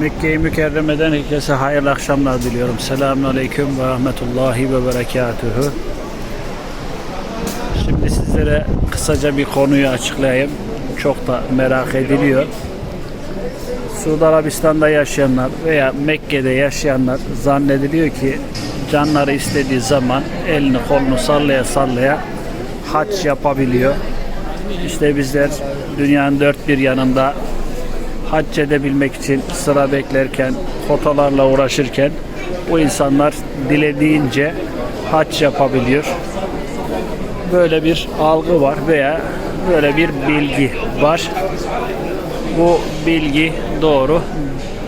Mekke-i Mükerreme'den herkese hayırlı akşamlar diliyorum. Selamun Aleyküm ve Rahmetullahi ve Berekatühü. Şimdi sizlere kısaca bir konuyu açıklayayım. Çok da merak ediliyor. Suudi Arabistan'da yaşayanlar veya Mekke'de yaşayanlar zannediliyor ki canları istediği zaman elini kolunu sallaya sallaya hac yapabiliyor. İşte bizler dünyanın dört bir yanında hac edebilmek için sıra beklerken, fotolarla uğraşırken bu insanlar dilediğince hac yapabiliyor. Böyle bir algı var veya böyle bir bilgi var. Bu bilgi doğru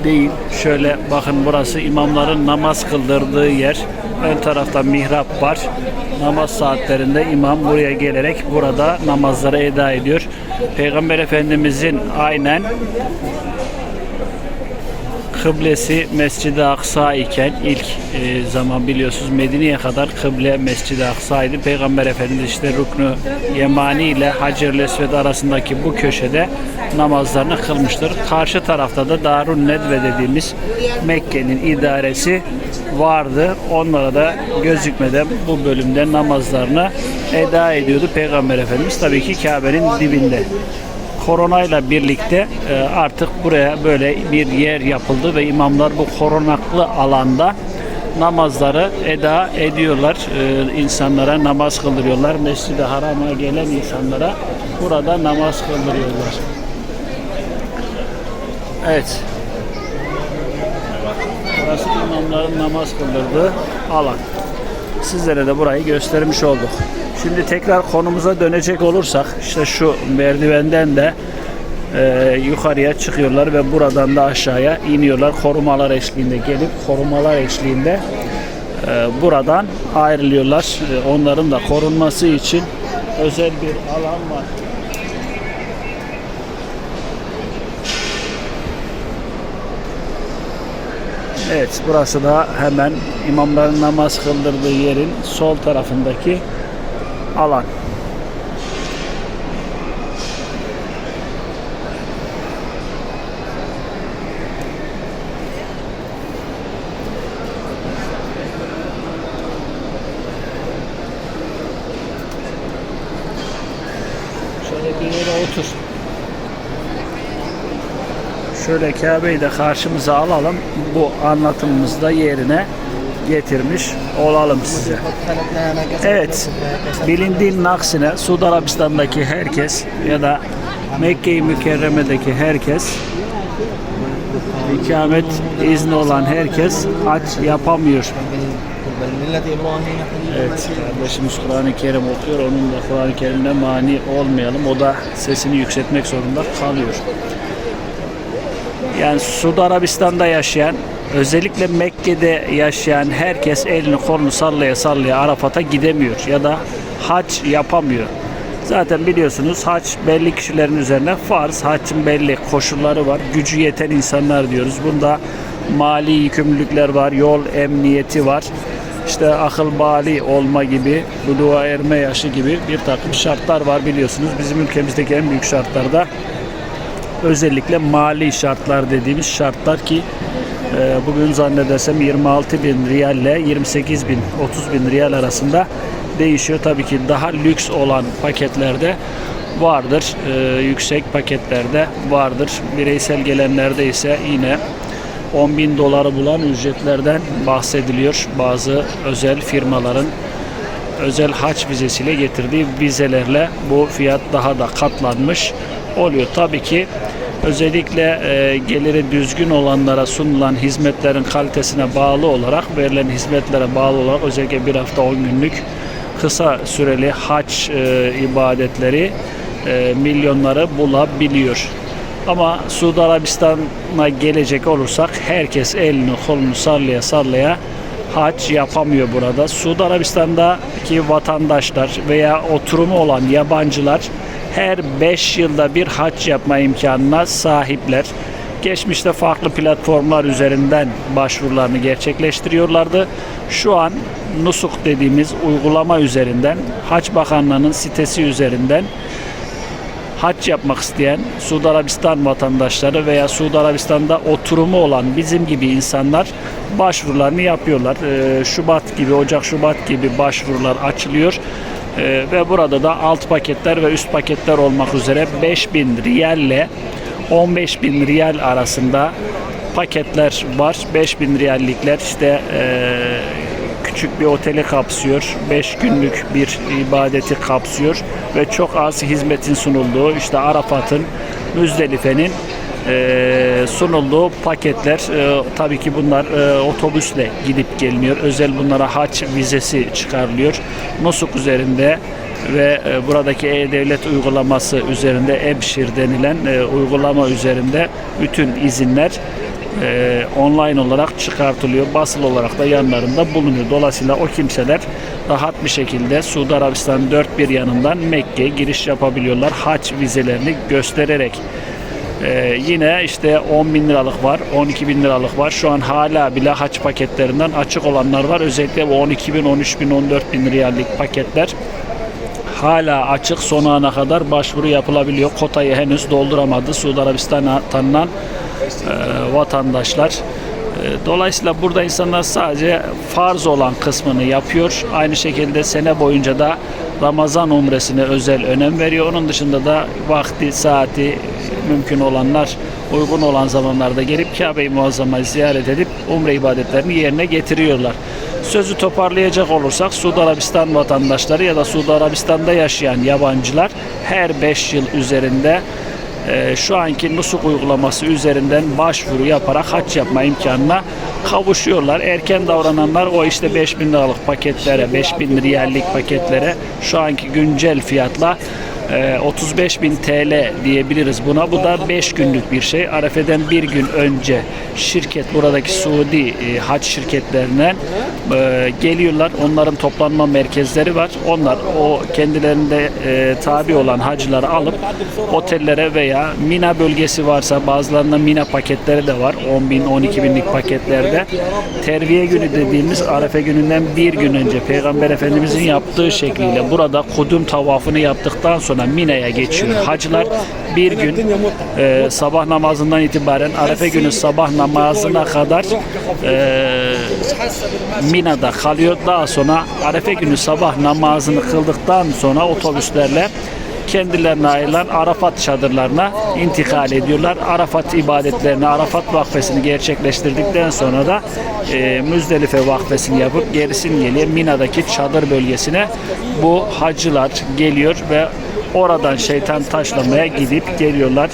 değil. Şöyle bakın burası imamların namaz kıldırdığı yer. Ön tarafta mihrap var. Namaz saatlerinde imam buraya gelerek burada namazları eda ediyor. Peygamber Efendimizin aynen kıblesi Mescid-i Aksa iken ilk e, zaman biliyorsunuz Medine'ye kadar kıble Mescid-i Aksa'ydı. Peygamber Efendimiz işte Ruknu Yemani ile Hacer-i Esved arasındaki bu köşede namazlarını kılmıştır. Karşı tarafta da Darun Nedve dediğimiz Mekke'nin idaresi vardı. Onlara da gözükmeden bu bölümde namazlarını eda ediyordu Peygamber Efendimiz. Tabii ki Kabe'nin dibinde koronayla birlikte e, artık buraya böyle bir yer yapıldı ve imamlar bu korunaklı alanda namazları eda ediyorlar. E, insanlara namaz kıldırıyorlar. Mescid-i Haram'a gelen insanlara burada namaz kıldırıyorlar. Evet. Burası imamların namaz kıldırdığı alan. Sizlere de burayı göstermiş olduk. Şimdi tekrar konumuza dönecek olursak işte şu merdivenden de e, yukarıya çıkıyorlar ve buradan da aşağıya iniyorlar. Korumalar eşliğinde gelip korumalar eşliğinde e, buradan ayrılıyorlar. E, onların da korunması için özel bir alan var. Evet, burası da hemen imamların namaz kıldırdığı yerin sol tarafındaki alan. Şöyle bir yere otur. Şöyle Kabe'yi de karşımıza alalım. Bu anlatımımızı da yerine getirmiş olalım size. Evet, bilindiğinin aksine Suudi Arabistan'daki herkes ya da Mekke-i Mükerreme'deki herkes ikamet izni olan herkes hac yapamıyor. Evet, kardeşimiz Kur'an-ı Kerim okuyor. Onun da Kur'an-ı Kerim'e mani olmayalım. O da sesini yükseltmek zorunda kalıyor. Yani Suudi Arabistan'da yaşayan, özellikle Mekke'de yaşayan herkes elini kolunu sallaya sallaya Arafat'a gidemiyor ya da hac yapamıyor. Zaten biliyorsunuz hac belli kişilerin üzerine farz. Haccın belli koşulları var. Gücü yeten insanlar diyoruz. Bunda mali yükümlülükler var, yol emniyeti var. İşte akıl bali olma gibi, buluğa erme yaşı gibi bir takım şartlar var biliyorsunuz. Bizim ülkemizdeki en büyük şartlarda özellikle mali şartlar dediğimiz şartlar ki bugün zannedersem 26 bin riyal ile 28 bin 30 bin riyal arasında değişiyor. Tabii ki daha lüks olan paketlerde vardır. E, yüksek paketlerde vardır. Bireysel gelenlerde ise yine 10 bin doları bulan ücretlerden bahsediliyor. Bazı özel firmaların özel haç vizesiyle getirdiği vizelerle bu fiyat daha da katlanmış oluyor. Tabii ki özellikle e, geliri düzgün olanlara sunulan hizmetlerin kalitesine bağlı olarak verilen hizmetlere bağlı olarak özellikle bir hafta 10 günlük kısa süreli haç e, ibadetleri e, milyonları bulabiliyor. Ama Suudi Arabistan'a gelecek olursak herkes elini kolunu sallaya sallaya hac yapamıyor burada. Suudi Arabistan'daki vatandaşlar veya oturumu olan yabancılar her 5 yılda bir hac yapma imkanına sahipler. Geçmişte farklı platformlar üzerinden başvurularını gerçekleştiriyorlardı. Şu an Nusuk dediğimiz uygulama üzerinden Hac Bakanlığı'nın sitesi üzerinden hac yapmak isteyen Suudi Arabistan vatandaşları veya Suudi Arabistan'da oturumu olan bizim gibi insanlar başvurularını yapıyorlar. Ee, Şubat gibi, Ocak Şubat gibi başvurular açılıyor. Ee, ve burada da alt paketler ve üst paketler olmak üzere 5000 riyalle 15 bin riyal arasında paketler var. 5000 riyallikler işte eee, küçük bir oteli kapsıyor. 5 günlük bir ibadeti kapsıyor ve çok az hizmetin sunulduğu işte Arafat'ın, Müzdelife'nin eee, sunulduğu paketler Eee, tabii ki bunlar eee, otobüsle gidip geliniyor. Özel bunlara haç vizesi çıkarılıyor. Nusuk üzerinde ve e, buradaki e-devlet uygulaması üzerinde Ebşir denilen e, uygulama üzerinde bütün izinler e, online olarak çıkartılıyor. Basılı olarak da yanlarında bulunuyor. Dolayısıyla o kimseler rahat bir şekilde Suudi Arabistan dört bir yanından Mekke'ye giriş yapabiliyorlar. Haç vizelerini göstererek. Ee, yine işte 10 bin liralık var, 12 bin liralık var. Şu an hala bile haç paketlerinden açık olanlar var. Özellikle bu 12 bin, 13 bin, 14 bin riyallik paketler hala açık son ana kadar başvuru yapılabiliyor. Kotayı henüz dolduramadı Suudi Arabistan'a tanınan e, vatandaşlar. E, Dolayısıyla burada insanlar sadece farz olan kısmını yapıyor. Aynı şekilde sene boyunca da Ramazan umresine özel önem veriyor. Onun dışında da vakti, saati mümkün olanlar uygun olan zamanlarda gelip Kabe-i Muazzama'yı ziyaret edip umre ibadetlerini yerine getiriyorlar. Sözü toparlayacak olursak Suudi Arabistan vatandaşları ya da Suudi Arabistan'da yaşayan yabancılar her 5 yıl üzerinde e, şu anki nusuk uygulaması üzerinden başvuru yaparak hac yapma imkanına kavuşuyorlar. Erken davrananlar o işte 5000 liralık paketlere, 5000 riyallik paketlere şu anki güncel fiyatla 35 bin TL diyebiliriz buna. Bu da 5 günlük bir şey. Arefe'den bir gün önce şirket buradaki Suudi e, hac şirketlerine e, geliyorlar. Onların toplanma merkezleri var. Onlar o kendilerinde e, tabi olan hacıları alıp otellere veya Mina bölgesi varsa bazılarında Mina paketleri de var. 10 bin, 12 binlik paketlerde. Terviye günü dediğimiz Arefe gününden bir gün önce Peygamber Efendimizin yaptığı şekliyle burada kudüm tavafını yaptıktan sonra Mina'ya geçiyor. Hacılar bir gün e, sabah namazından itibaren Arefe günü sabah namazına kadar e, Mina'da kalıyor. Daha sonra Arefe günü sabah namazını kıldıktan sonra otobüslerle kendilerine ayrılan Arafat çadırlarına intikal ediyorlar. Arafat ibadetlerini, Arafat vakfesini gerçekleştirdikten sonra da e, Müzdelife vakfesini yapıp gerisini geliyor Mina'daki çadır bölgesine bu hacılar geliyor ve oradan şeytan taşlamaya gidip geliyorlar.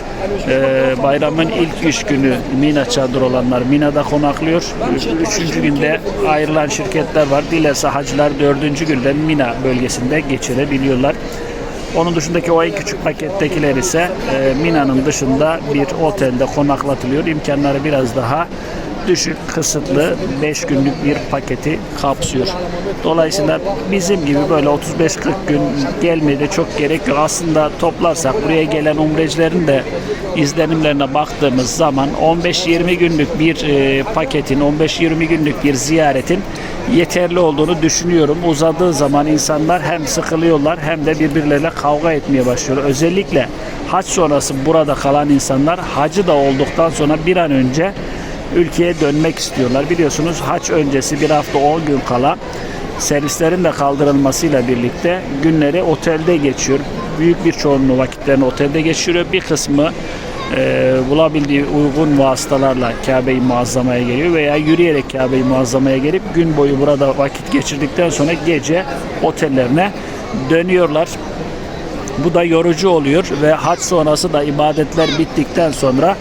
E, bayramın ilk üç günü Mina çadır olanlar Mina'da konaklıyor. Üçüncü günde ayrılan şirketler var. Dilerse hacılar dördüncü günde Mina bölgesinde geçirebiliyorlar. Onun dışındaki o en küçük pakettekiler ise e, Mina'nın dışında bir otelde konaklatılıyor. İmkanları biraz daha düşük, kısıtlı 5 günlük bir paketi kapsıyor. Dolayısıyla bizim gibi böyle 35-40 gün gelmeye de çok gerek yok. Aslında toplarsak buraya gelen umrecilerin de izlenimlerine baktığımız zaman 15-20 günlük bir e, paketin, 15-20 günlük bir ziyaretin yeterli olduğunu düşünüyorum. Uzadığı zaman insanlar hem sıkılıyorlar hem de birbirleriyle kavga etmeye başlıyor. Özellikle hac sonrası burada kalan insanlar hacı da olduktan sonra bir an önce ülkeye dönmek istiyorlar. Biliyorsunuz haç öncesi bir hafta 10 gün kala servislerin de kaldırılmasıyla birlikte günleri otelde geçiyor. Büyük bir çoğunluğu vakitlerini otelde geçiriyor. Bir kısmı e, bulabildiği uygun vasıtalarla Kabe-i Muazzama'ya geliyor veya yürüyerek Kabe-i Muazzama'ya gelip gün boyu burada vakit geçirdikten sonra gece otellerine dönüyorlar. Bu da yorucu oluyor ve hac sonrası da ibadetler bittikten sonra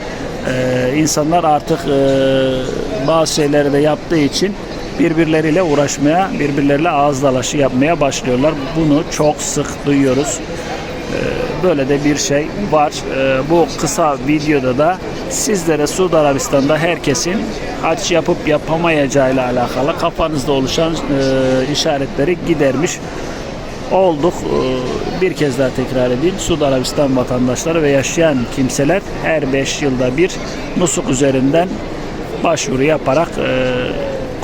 e, insanlar artık e, bazı şeyleri de yaptığı için birbirleriyle uğraşmaya, birbirleriyle ağız dalaşı yapmaya başlıyorlar. Bunu çok sık duyuyoruz. E, böyle de bir şey var. E, bu kısa videoda da sizlere Suudi Arabistan'da herkesin hac yapıp yapamayacağıyla alakalı kafanızda oluşan e, işaretleri gidermiş olduk. Ee, Bir kez daha tekrar edeyim. Suudi Arabistan vatandaşları ve yaşayan kimseler her 5 yılda bir Nusuk üzerinden başvuru yaparak e,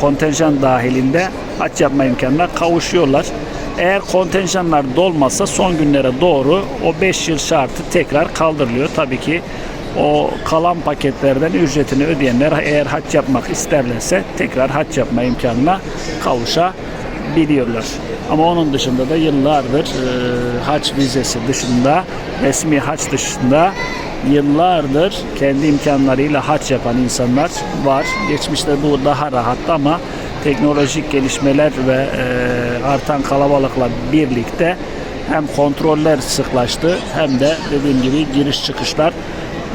kontenjan dahilinde hac yapma imkanına kavuşuyorlar. Eğer kontenjanlar dolmazsa son günlere doğru o 5 yıl şartı tekrar kaldırılıyor. Tabii ki o kalan paketlerden ücretini ödeyenler eğer hac yapmak isterlerse tekrar hac yapma imkanına kavuşabiliyorlar. Ama onun dışında da yıllardır e, hac vizesi dışında, resmi hac dışında yıllardır kendi imkanlarıyla hac yapan insanlar var. Geçmişte bu daha rahattı ama teknolojik gelişmeler ve e, artan kalabalıkla birlikte hem kontroller sıklaştı hem de dediğim gibi giriş çıkışlar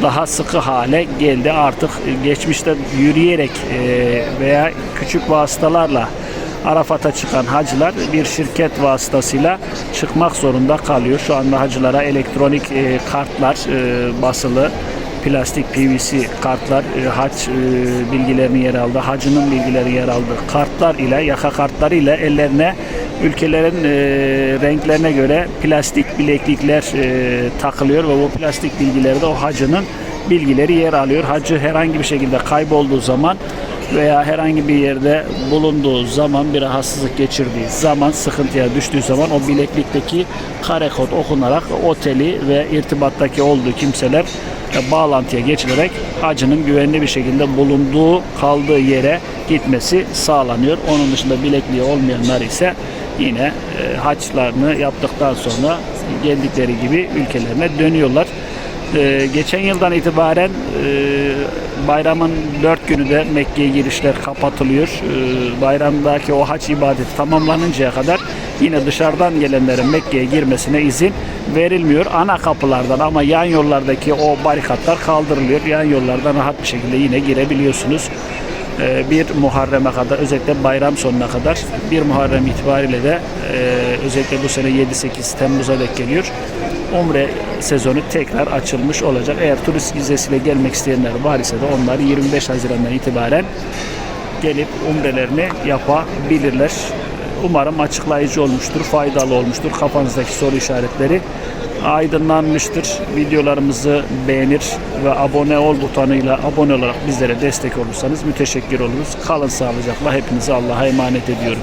daha sıkı hale geldi. Artık geçmişte yürüyerek e, veya küçük vasıtalarla Arafat'a çıkan hacılar bir şirket vasıtasıyla çıkmak zorunda kalıyor. Şu anda hacılara elektronik e, kartlar e, basılı plastik PVC kartlar e, hac e, bilgilerini yer aldı. Hacının bilgileri yer aldı. Kartlar ile yaka kartları ile ellerine ülkelerin e, renklerine göre plastik bileklikler e, takılıyor ve bu plastik bilgilerde o hacının bilgileri yer alıyor. Hacı herhangi bir şekilde kaybolduğu zaman veya herhangi bir yerde bulunduğu zaman bir rahatsızlık geçirdiği zaman sıkıntıya düştüğü zaman o bileklikteki kare kod okunarak oteli ve irtibattaki olduğu kimseler e, bağlantıya geçilerek hacının güvenli bir şekilde bulunduğu kaldığı yere gitmesi sağlanıyor. Onun dışında bilekliği olmayanlar ise yine e, haçlarını yaptıktan sonra geldikleri gibi ülkelerine dönüyorlar. Ee, geçen yıldan itibaren e, bayramın dört günü de Mekke'ye girişler kapatılıyor. Ee, bayramdaki o haç ibadeti tamamlanıncaya kadar yine dışarıdan gelenlerin Mekke'ye girmesine izin verilmiyor. Ana kapılardan ama yan yollardaki o barikatlar kaldırılıyor. Yan yollardan rahat bir şekilde yine girebiliyorsunuz. Ee, bir Muharrem'e kadar özellikle bayram sonuna kadar bir Muharrem itibariyle de e, özellikle bu sene 7-8 Temmuz'a dek geliyor. Umre sezonu tekrar açılmış olacak. Eğer turist vizesiyle gelmek isteyenler var ise de onlar 25 Haziran'dan itibaren gelip umrelerini yapabilirler. Umarım açıklayıcı olmuştur, faydalı olmuştur. Kafanızdaki soru işaretleri aydınlanmıştır. Videolarımızı beğenir ve abone ol butonuyla abone olarak bizlere destek olursanız müteşekkir oluruz. Kalın sağlıcakla. Hepinizi Allah'a emanet ediyorum.